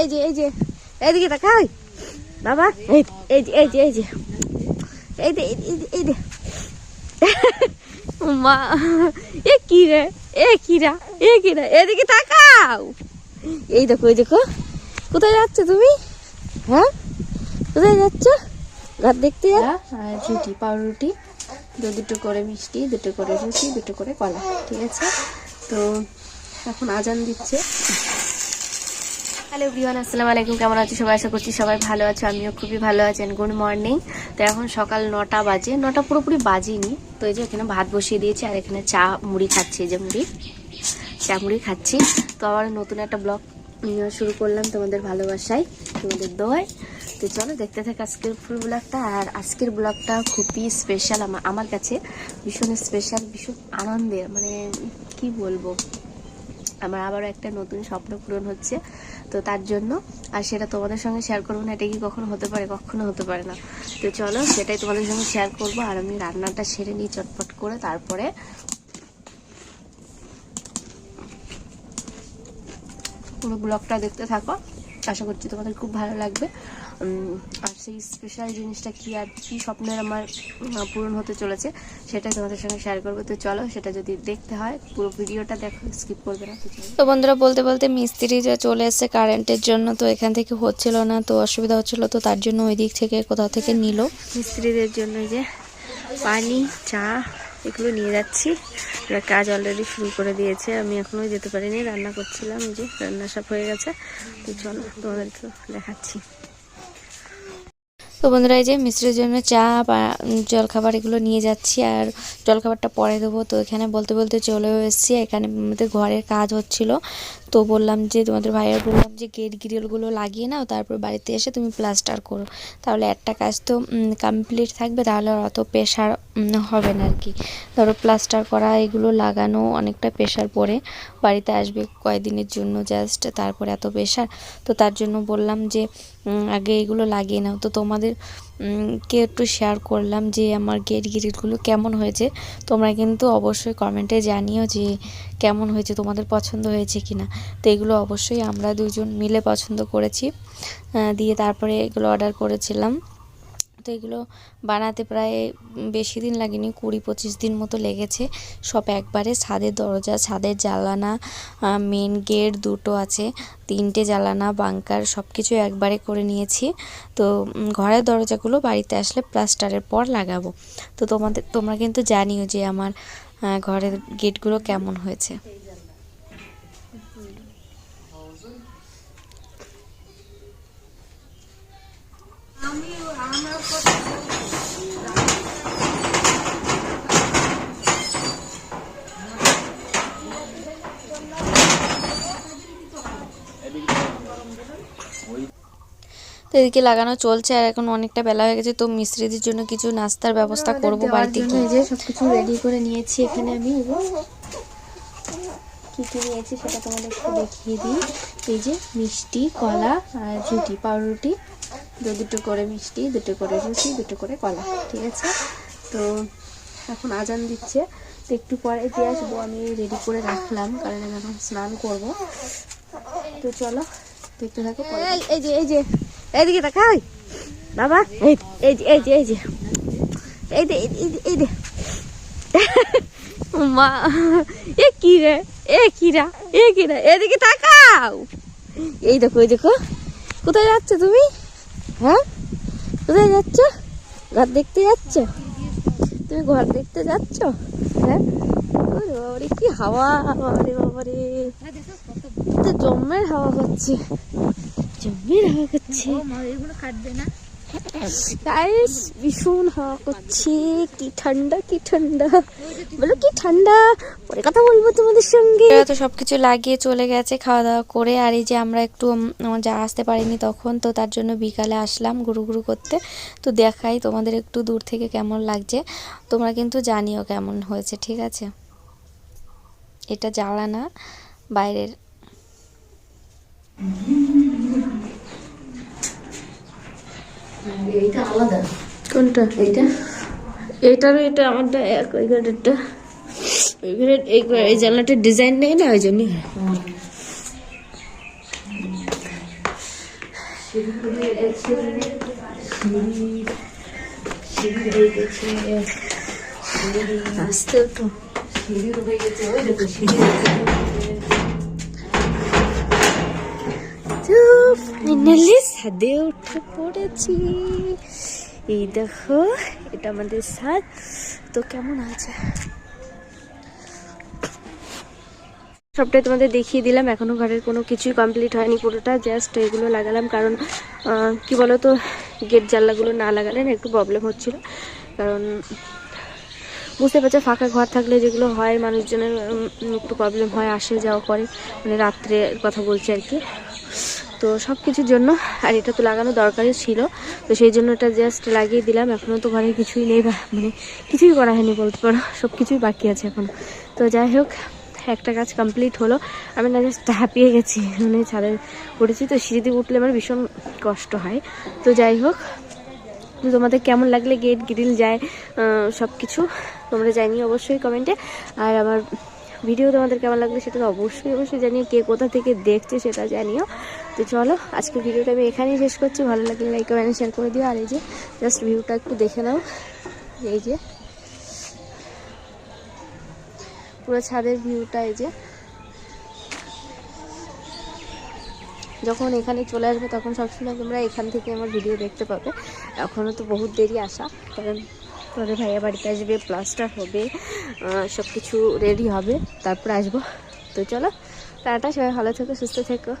এই যে এই যে। এইদিকে তাকাই বাবা, এই যে এই যে এই যে। এই দে এই দে এই দে মা, এ কি রে, এ কি রা, এ কি রে, এদিকে তাকাও। এই দেখো এই দেখো। কোথায় যাচ্ছ তুমি? হ্যাঁ? কোথায় যাচ্ছ? ঘর দেখতে যা আর রুটি, পাউরুটি। দুটো করে মিষ্টি, দুটো করে রুটি, দুটো করে কলা, ঠিক আছে? তো এখন আজান দিচ্ছে। হ্যালো এভরিওয়ান আসসালামু আলাইকুম। কেমন আছো? সবাই আশা করছি সবাই ভালো আছো। আমিও খুবই ভালো আছেন গুড মর্নিং তো এখন সকাল নটা বাজে। নটা পুরোপুরি বাজেনি। তো এই যে এখানে ভাত বসিয়ে দিয়েছি আর এখানে চা মুড়ি খাচ্ছি, এই যে মুড়ি। চা মুড়ি খাচ্ছি। তো আবার নতুন একটা ব্লগ শুরু করলাম তোমাদের ভালোবাসায়, তোমাদের দোয়ায়। তো চলো দেখতে থাক আজকের ফুল ব্লগটা। আর আজকের ব্লগটা খুবই স্পেশাল আমার কাছে ভীষণ স্পেশাল ভীষণ আনন্দের মানে কি বলব? আমার আবারও একটা নতুন স্বপ্ন পূরণ হচ্ছে, তো তার জন্য আর সেটা তোমাদের সঙ্গে শেয়ার করব না, এটা কি কখনো হতে পারে, কখনো হতে পারে না। তো চলো, সেটাই তোমাদের সঙ্গে শেয়ার করব আর আমি রান্নাটা সেরে নিই চটপট করে, তারপরে পুরো ব্লগটা দেখতে থাকো। আশা করছি তোমাদের খুব ভালো লাগবে। আর সেই স্পেশাল জিনিসটা কি আর কি স্বপ্নের আমার পূরণ হতে চলেছে সেটাই তোমাদের সঙ্গে শেয়ার করব। তো চলো সেটা যদি দেখতে হয় পুরো ভিডিওটা দেখো স্কিপ করবে না তো বন্ধুরা বলতে বলতে মিস্ত্রি যে চলে এসেছে কারেন্টের জন্য তো এখান থেকে হচ্ছিল না তো অসুবিধা হচ্ছিল তো তার জন্য ওই দিক থেকে কোথাও থেকে নিল। মিস্ত্রিদের জন্য যে পানি চা এগুলো নিয়ে যাচ্ছি। ওরা কাজ অলরেডি শুরু করে দিয়েছে। আমি এখনও যেতে পারিনি, রান্না করছিলাম যে রান্না সব হয়ে গেছে। তো চলো তোমাদেরকে দেখাচ্ছি। তো বন্ধুরা, এই যে মিস্ত্রির জন্য চা জলখাবার এগুলো নিয়ে যাচ্ছি। আর জলখাবারটা পরে দেবো। তো এখানে বলতে বলতে চলেও এসেছি। এখানে আমাদের ঘরের কাজ হচ্ছিল। তো বললাম যে, তোমাদের ভাইয়া বললাম যে গেট গ্রিলগুলো লাগিয়ে নাও, তারপর বাড়িতে এসে তুমি প্লাস্টার করো। তাহলে একটা কাজ তো কমপ্লিট থাকবে, তাহলে অত প্রেশার হবে না আর কি ধরো প্লাস্টার করা, এগুলো লাগানো অনেকটা প্রেশার পড়ে। বাড়িতে আসবে কয়েকদিনের জন্য জাস্ট তারপরে এত প্রেশার তো তার জন্য বললাম যে আগে এগুলো লাগিয়ে নাও। তো তোমাদের কে একটু শেয়ার করলাম যে আমার গেট গ্রিলগুলো কেমন হয়েছে। তোমরা কিন্তু অবশ্যই কমেন্টে জানিও যে কেমন হয়েছে, তোমাদের পছন্দ হয়েছে কি না তো এগুলো অবশ্যই আমরা দুজন মিলে পছন্দ করেছি। দিয়ে তারপরে এগুলো অর্ডার করেছিলাম। তো এগুলো বানাতে প্রায় বেশি দিন লাগেনি, কুড়ি পঁচিশ দিন মতো লেগেছে। সব একবারে ছাদের দরজা, ছাদের জ্বালানা মেন গেট দুটো আছে, তিনটে জ্বালানা বাংকার সব কিছু একবারে করে নিয়েছি। তো ঘরের দরজাগুলো বাড়িতে আসলে প্লাস্টারের পর লাগাবো। তো তোমাদের, তোমরা কিন্তু জানিও যে আমার ঘরের গেটগুলো কেমন হয়েছে। তো এদিকে লাগানো চলছে আর এখন অনেকটা বেলা হয়ে গেছে তো মিস্ত্রিদের জন্য কিছু নাস্তার ব্যবস্থা করব বাড়িতে। গিয়ে এই যে সবকিছু রেডি করে নিয়েছি এখানে আমি। কি কি নিয়েছি সেটা তোমাদের একটু দেখিয়ে দিই। এই যে মিষ্টি কলা আর রুটি পাউরুটি। দু দুটো করে মিষ্টি দুটো করে রুটি দুটো করে কলা ঠিক আছে? তো এখন আজান দিচ্ছে। তো একটু পরে দিয়ে আসব আমি রেডি করে রাখলাম কারণ আমি এখন স্নান করব। তো চলো দেখতে থাকো পরে এই যে এই যে এইদিকে তাকাই বাবা এই যে এই যে এই যে। এই দে এই দে, মা এ কি রে এ কি রা এ কি রা এদিকে তাকাও। এই দেখো এই দেখো। কোথায় যাচ্ছ তুমি? হ্যাঁ? কোথায় যাচ্ছ? ঘর দেখতে যাচ্ছ? তুমি ঘর দেখতে যাচ্ছ? হ্যাঁ? বাবারে, কি হাওয়া, বাবারে বাবারে। তো জম্মের হাওয়া হচ্ছে। জম্মের হাওয়া করছে গাইস ভীষণ হাওয়া করছে। কি ঠান্ডা কি ঠান্ডা। বলো, কি ঠান্ডা? পরে কথা বলব তোমাদের সঙ্গে। তো সবকিছু লাগিয়ে চলে গেছে খাওয়া দাওয়া করে। আর এই যে আমরা একটু যা আসতে পারিনি তখন, তো তার জন্য বিকালে আসলাম গুরু গুরু করতে। তো দেখাই তোমাদের একটু দূর থেকে কেমন লাগছে। তোমরা কিন্তু জানিও কেমন হয়েছে, ঠিক আছে? এটা জ্বালানা বাইরের। এইটা আলাদা। কোনটা? এইটা? এটার এটা আমারটা এক ওই এই এই জানলাটার ডিজাইন নেই না ওই জন্যই। আসতে ছাদে উঠে পড়েছি। এই দেখো এটা আমাদের ছাদ। তো কেমন আছে? সবটাই তোমাদের দেখিয়ে দিলাম। এখনও ঘরের কোনো কিছুই কমপ্লিট হয়নি পুরোটা। জাস্ট এগুলো লাগালাম কারণ আহ, বলো তো গেট জানলাগুলো না লাগালে না একটু প্রবলেম হচ্ছিল। কারণ বুঝতে পারছ ফাঁকা ঘর থাকলে যেগুলো হয় মানুষজনের একটু প্রবলেম হয় আসে যাওয়া করে। মানে রাত্রে কথা বলছি আর কি। তো সব কিছুর জন্য, আর এটা তো লাগানো দরকারই ছিল। তো সেই জন্য এটা জাস্ট লাগিয়ে দিলাম। এখনও তো ঘরে কিছুই নেই মানে কিছুই করা হয়নি বলতে পারো। সব কিছুই বাকি আছে এখন। তো যাই হোক, একটা কাজ কমপ্লিট হলো। আমি না জাস্ট হাঁপিয়ে গেছি। মানে ছাদে উঠেছি। তো সিঁড়িতে উঠলে আমার ভীষণ কষ্ট হয়। তো যাই হোক তোমাদের কেমন লাগলে গেট গ্রিল যায় সব কিছু তোমরা জানিও অবশ্যই কমেন্টে আর আমার ভিডিও তোমাদের কেমন লাগলে সেটা তো অবশ্যই অবশ্যই জানিও, কে কোথা থেকে দেখছে সেটা জানিও। তো চলো, আজকে ভিডিওটা আমি এখানেই শেষ করছি। ভালো লাগলে লাইক কমেন্ট শেয়ার করে দিও। আর এই যে জাস্ট ভিউটা একটু দেখে নাও। এই যে, পুরো ছাদের ভিউটা এই যে। যখন এখানে চলে আসবে তখন সবসময় তোমরা এখান থেকে আমার ভিডিও দেখতে পাবে। এখনও তো বহুত দেরি আসা কারণ তোদের ভাইয়া বাড়িতে আসবে প্লাস্টার হবে সব কিছু রেডি হবে, তারপর আসব। তো চলো, টাটা, সবাই ভালো থেকো, সুস্থ থেকো।